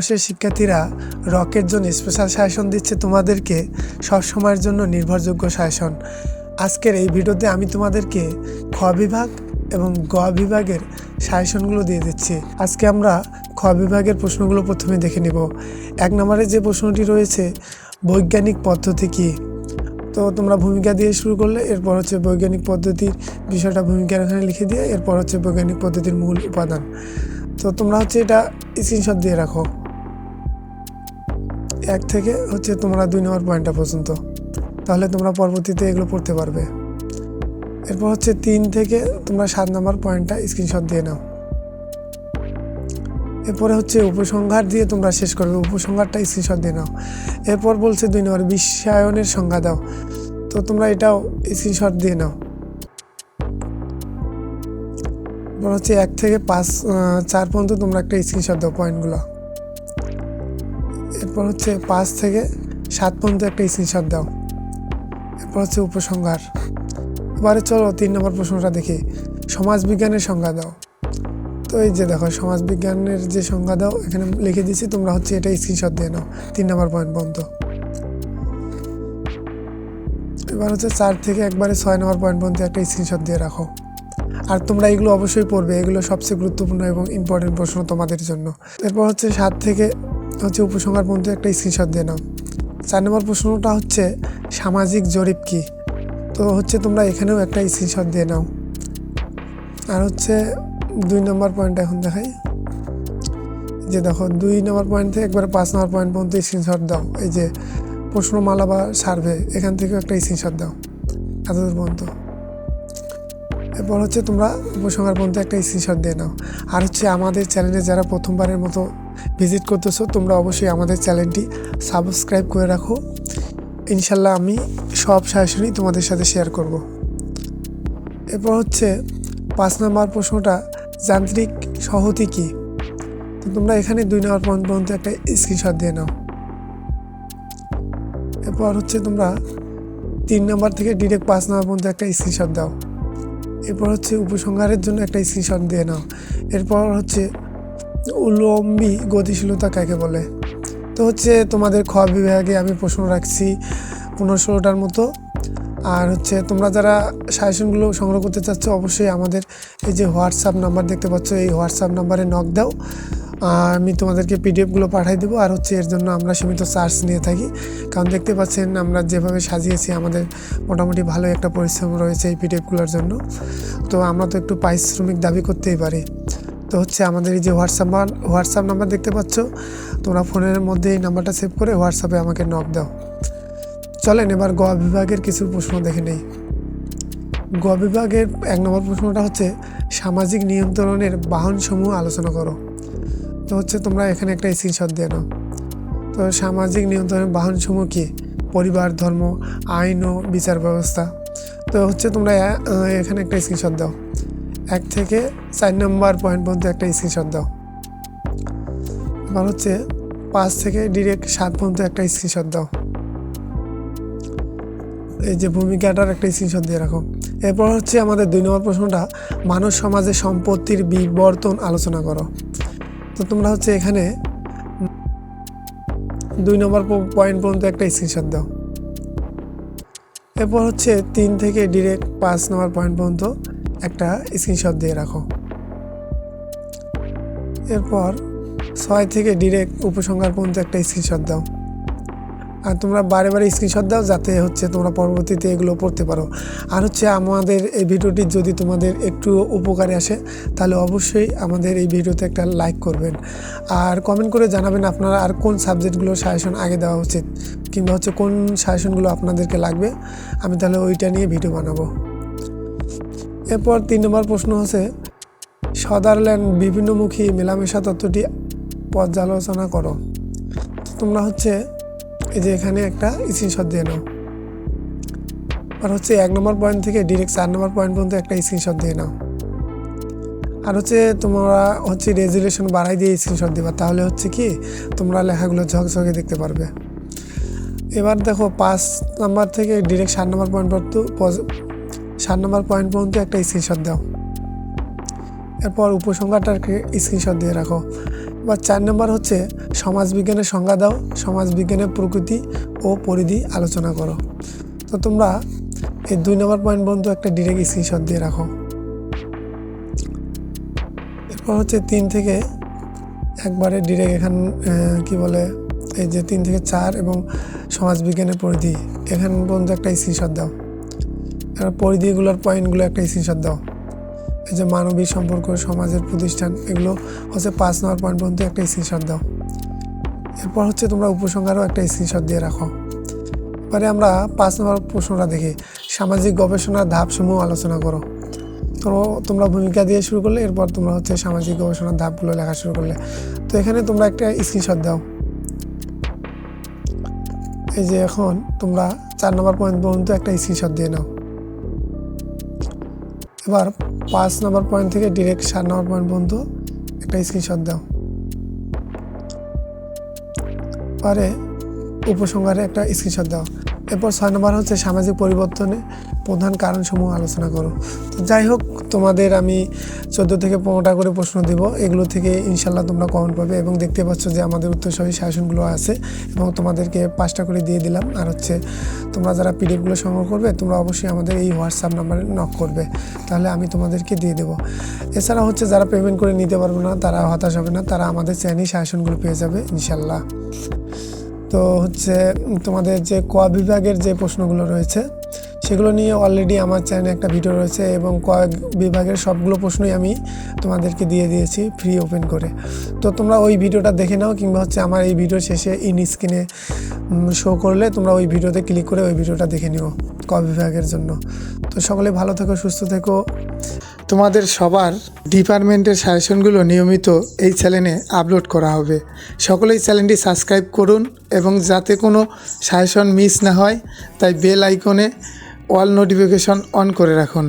কোর্সের শিক্ষার্থীরা রকের জন্য স্পেশাল সাজেশন দিচ্ছে তোমাদেরকে সব সময়ের জন্য নির্ভরযোগ্য সাজেশন আজকের এই ভিডিওতে আমি তোমাদেরকে খ বিভাগ এবং গ বিভাগের সাজেশনগুলো দিয়ে দিচ্ছি। আজকে আমরা খ বিভাগের প্রশ্নগুলো প্রথমে দেখে নেব। এক নম্বরে যে প্রশ্নটি রয়েছে, বৈজ্ঞানিক পদ্ধতি কী? তো তোমরা ভূমিকা দিয়ে শুরু করলে, এরপর হচ্ছে বৈজ্ঞানিক পদ্ধতির বিষয়টা ভূমিকার এখানে লিখে দিয়ে, এরপর হচ্ছে বৈজ্ঞানিক পদ্ধতির মূল উপাদান। তো তোমরা হচ্ছে এটা স্ক্রিনশট দিয়ে রাখো। এক থেকে হচ্ছে তোমরা দুই নম্বর পয়েন্টটা পর্যন্ত। তাহলে তোমরা পরবর্তীতে এগুলো পড়তে পারবে। এরপর হচ্ছে তিন থেকে তোমরা সাত নম্বর পয়েন্টটা স্ক্রিনশট দিয়ে নাও। এরপরে হচ্ছে উপসংহার দিয়ে তোমরা শেষ করবে। উপসংহারটা স্ক্রিনশট দিয়ে নাও। এরপর বলছে দুই নম্বর, বিশ্বায়নের সংজ্ঞা দাও। তো তোমরা এটাও স্ক্রিনশট দিয়ে নাও। এরপর হচ্ছে এক থেকে পাঁচ চার পর্যন্ত তোমরা একটা স্ক্রিনশট দাও পয়েন্টগুলো এরপর হচ্ছে পাঁচ থেকে সাত পর্যন্ত একটা স্ক্রিনশট দাও। এরপর হচ্ছে উপসংহার। এবারে চলো তিন নম্বর প্রশ্নটা দেখি। সমাজবিজ্ঞানের সংজ্ঞা দাও। তো এই যে দেখো, সমাজবিজ্ঞানের যে সংজ্ঞা দাও, এখানে লিখে দিয়েছি, তোমরা হচ্ছে এটা স্ক্রিনশট দিয়ে নাও, তিন নম্বর পয়েন্ট পর্যন্ত। এবার হচ্ছে চার থেকে একবারে ছয় নম্বর পয়েন্ট পর্যন্ত একটা স্ক্রিনশট দিয়ে রাখো। আর তোমরা এগুলো অবশ্যই পড়বে, এগুলো সবচেয়ে গুরুত্বপূর্ণ এবং ইম্পর্টেন্ট প্রশ্ন তোমাদের জন্য। এরপর হচ্ছে সাত থেকে হচ্ছে উপসংহার পর্যন্ত একটা স্ক্রিনশট দিয়ে নাও। চার নম্বর প্রশ্নটা হচ্ছে, সামাজিক জরিপ কি? তো হচ্ছে তোমরা এখানেও একটা স্ক্রিনশট দিয়ে নাও। আর হচ্ছে দুই নম্বর পয়েন্ট এখন দেখাই। যে দেখো, দুই নম্বর পয়েন্ট থেকে একবারে পাঁচ নম্বর পয়েন্ট পর্যন্ত স্ক্রিনশট দাও। এই যে প্রশ্নমালা বা সার্ভে এখান থেকে একটা স্ক্রিনশট দাও। এতদূর পর্যন্ত। এরপর হচ্ছে তোমরা উপসংহার পর্যন্ত একটা স্ক্রিনশট দিয়ে নাও। আর হচ্ছে আমাদের চ্যানেলে যারা প্রথমবারের মতো ভিজিট করতেছো, তোমরা অবশ্যই আমাদের চ্যানেলটি সাবস্ক্রাইব করে রাখো। ইনশাল্লাহ আমি সব সাজেশনই তোমাদের সাথে শেয়ার করব। এরপর হচ্ছে পাঁচ নম্বর প্রশ্নটা, যান্ত্রিক সহতি কী? তো তোমরা এখানে দুই নম্বর পর্যন্ত একটা স্ক্রিনশট দিয়ে নাও। এরপর হচ্ছে তোমরা তিন নম্বর থেকে ডিরেক্ট পাঁচ নম্বর পর্যন্ত একটা স্ক্রিনশট দাও। এরপর হচ্ছে উপসংহারের জন্য একটা স্ক্রিনশট দিয়ে নাও। এরপর হচ্ছে উলম্বী গতিশীলতা কাকে বলে? তো হচ্ছে তোমাদের খ বিভাগে আমি প্রশ্ন রাখছি পনেরো ষোলোটার মতো। আর হচ্ছে তোমরা যারা সাজেশনগুলো সংগ্রহ করতে চাচ্ছ, অবশ্যই আমাদের এই যে হোয়াটসঅ্যাপ নাম্বার দেখতে পাচ্ছ, এই হোয়াটসঅ্যাপ নাম্বারে নক দাও। আর আমি তোমাদেরকে পিডিএফগুলো পাঠিয়ে দেবো। আর হচ্ছে এর জন্য আমরা সীমিত চার্জ নিয়ে থাকি। কারণ দেখতে পাচ্ছেন আমরা যেভাবে সাজিয়েছি, আমাদের মোটামুটি ভালো একটা পরিশ্রম রয়েছে এই পিডিএফগুলোর জন্য। তো আমরা তো একটু পারিশ্রমিক দাবি করতেই পারি। তো হচ্ছে আমাদের এই যে হোয়াটসঅ্যাপ হোয়াটসঅ্যাপ নাম্বার দেখতে পাচ্ছ? তোমরা ফোনের মধ্যে এই নাম্বারটা সেভ করে হোয়াটসঅ্যাপে আমাকে নক দাও। চলেন এবার গ বিভাগের কিছু প্রশ্ন দেখে নেই। গ বিভাগের এক নম্বর প্রশ্নটা হচ্ছে, সামাজিক নিয়ন্ত্রণের বাহনসমূহ আলোচনা করো। তো হচ্ছে তোমরা এখানে একটা স্ক্রিনশট দিয়ে নাও। তো সামাজিক নিয়ন্ত্রণের বাহনসমূহ কী? পরিবার, ধর্ম, আইন ও বিচার ব্যবস্থা। তো হচ্ছে তোমরা এখানে একটা স্ক্রিনশট দাও। এক থেকে চার নম্বর পয়েন্ট পর্যন্ত একটা স্ক্রিনশট দাও। এবার হচ্ছে পাঁচ থেকে ডিরেক্ট সাত পর্যন্ত একটা স্ক্রিনশট দাও। এই যে ভূমিকাটার একটা স্ক্রিনশট দিয়ে রাখো। এরপর হচ্ছে আমাদের দুই নম্বর প্রশ্নটা মানুষ সমাজে সম্পত্তির বিবর্তন আলোচনা করো। তো তোমরা হচ্ছে এখানে দুই নম্বর পয়েন্ট পর্যন্ত একটা স্ক্রিনশট দাও। এরপর হচ্ছে তিন থেকে ডিরেক্ট পাঁচ নম্বর পয়েন্ট পর্যন্ত একটা স্ক্রিনশট দিয়ে রাখো। এরপর ছয় থেকে ডিরেক্ট উপসংহার পর্যন্ত একটা স্ক্রিনশট দাও। আর তোমরা বারে বারে স্ক্রিনশট দাও যাতে হচ্ছে তোমরা পরবর্তীতে এগুলো পড়তে পারো। আর হচ্ছে আমাদের এই ভিডিওটি যদি তোমাদের একটু উপকারে আসে, তাহলে অবশ্যই আমাদের এই ভিডিওতে একটা লাইক করবেন। আর কমেন্ট করে জানাবেন আপনারা আর কোন সাবজেক্টগুলো সাজেশন আগে দেওয়া উচিত, কিংবা হচ্ছে কোন সাজেশনগুলো আপনাদেরকে লাগবে, আমি তাহলে ওইটা নিয়ে ভিডিও বানাবো। এরপর তিন নম্বর প্রশ্ন হচ্ছে, সদারল্যান্ড বিভিন্নমুখী মেলামেশা তত্ত্বটি পর্যালোচনা করো। তোমরা হচ্ছে এই যে এখানে একটা স্ক্রিনশট দিয়ে নাও। আর হচ্ছে এক নম্বর পয়েন্ট থেকে ডিরেক্ট চার নম্বর পয়েন্ট পর্যন্ত একটা স্ক্রিনশট দিয়ে নাও। আর হচ্ছে তোমরা হচ্ছে রেজুলেশন বাড়াই দিয়ে স্ক্রিনশট দিবা, তাহলে হচ্ছে কি তোমরা লেখাগুলো ঝকঝকে দেখতে পারবে। এবার দেখো পাঁচ নাম্বার থেকে ডিরেক্ট সাত নম্বর পয়েন্ট সাত নম্বর পয়েন্ট পর্যন্ত একটা স্ক্রিনশট দাও। এরপর উপসংহারটাকে স্ক্রিনশট দিয়ে রাখো। বা চার নম্বর হচ্ছে, সমাজবিজ্ঞানের সংজ্ঞা দাও, সমাজবিজ্ঞানের প্রকৃতি ও পরিধি আলোচনা করো। তো তোমরা এই দুই নম্বর পয়েন্ট পর্যন্ত একটা ডিরেক্ট স্ক্রিনশট দিয়ে রাখো। এরপর হচ্ছে তিন থেকে একবারে ডিরেক্ট এখান কি বলে, এই যে তিন থেকে চার এবং সমাজবিজ্ঞানের পরিধি, এখান পর্যন্ত একটা স্ক্রিনশট দাও। পরিধিগুলোর পয়েন্টগুলো একটা স্ক্রিনশট দাও। এই যে মানবিক সম্পর্ক, সমাজের প্রতিষ্ঠান, এগুলো হচ্ছে পাঁচ নম্বর পয়েন্ট পর্যন্ত একটা স্ক্রিনশট দাও। এরপর হচ্ছে তোমরা উপসংহারও একটা স্ক্রিনশট দিয়ে রাখো। এবারে আমরা পাঁচ নম্বর প্রশ্নটা দেখি। সামাজিক গবেষণার ধাপসমূহ আলোচনা করো। তো তোমরা ভূমিকা দিয়ে শুরু করলে, এরপর তোমরা হচ্ছে সামাজিক গবেষণার ধাপগুলো লেখা শুরু করলে। তো এখানে তোমরা একটা স্ক্রিনশট দাও। এই যে এখন তোমরা চার নম্বর পয়েন্ট পর্যন্ত একটা স্ক্রিনশট দিয়ে নাও। এবার পাঁচ নম্বর পয়েন্ট থেকে ডিরেক্ট সাত নম্বর পয়েন্ট পর্যন্ত একটা স্ক্রিনশট দাও। পরে উপসংহারে একটা স্ক্রিনশট দাও। এরপর ছয় নম্বর হচ্ছে সামাজিক পরিবর্তনে প্রধান কারণসমূহ আলোচনা করো। তো যাই হোক, তোমাদের আমি চোদ্দ থেকে পনেরোটা করে প্রশ্ন দেব। এগুলো থেকে ইনশাল্লাহ তোমরা কমেন্ট পাবে এবং দেখতে পাচ্ছ যে আমাদের উত্তরসহী শাসনগুলো আছে এবং তোমাদেরকে পাঁচটা করে দিয়ে দিলাম। আর হচ্ছে তোমরা যারা পিডিএফগুলো সংগ্রহ করবে, তোমরা অবশ্যই আমাদের এই হোয়াটসঅ্যাপ নাম্বারে নক করবে। তাহলে আমি তোমাদেরকে দিয়ে দেবো। এছাড়া হচ্ছে যারা পেমেন্ট করে নিতে পারবে না, তারা হতাশ হবে না। তারা আমাদের চ্যানেল শাসনগুলো পেয়ে যাবে ইনশাল্লাহ তো হচ্ছে তোমাদের যে ক বিভাগের যে প্রশ্নগুলো রয়েছে, সেগুলো নিয়ে অলরেডি আমার চ্যানেলে একটা ভিডিও রয়েছে এবং কয়েক বিভাগের সবগুলো প্রশ্নই আমি তোমাদেরকে দিয়ে দিয়েছি ফ্রি ওপেন করে। তো তোমরা ওই ভিডিওটা দেখে নাও কিংবা হচ্ছে আমার এই ভিডিও শেষে ইন স্ক্রিনে শো করলে তোমরা ওই ভিডিওতে ক্লিক করে ওই ভিডিওটা দেখে নিও ক বিভাগের জন্য। তো সকলে ভালো থেকো, সুস্থ থেকো। তোমাদের সবার ডিপার্টমেন্টের সাজেশনগুলো নিয়মিত এই চ্যানেলে আপলোড করা হবে। সকলেই চ্যানেলটি সাবস্ক্রাইব করুন এবং যাতে কোনো সাজেশন মিস না হয়, তাই বেল আইকনে অল নোটিফিকেশন অন করে রাখুন।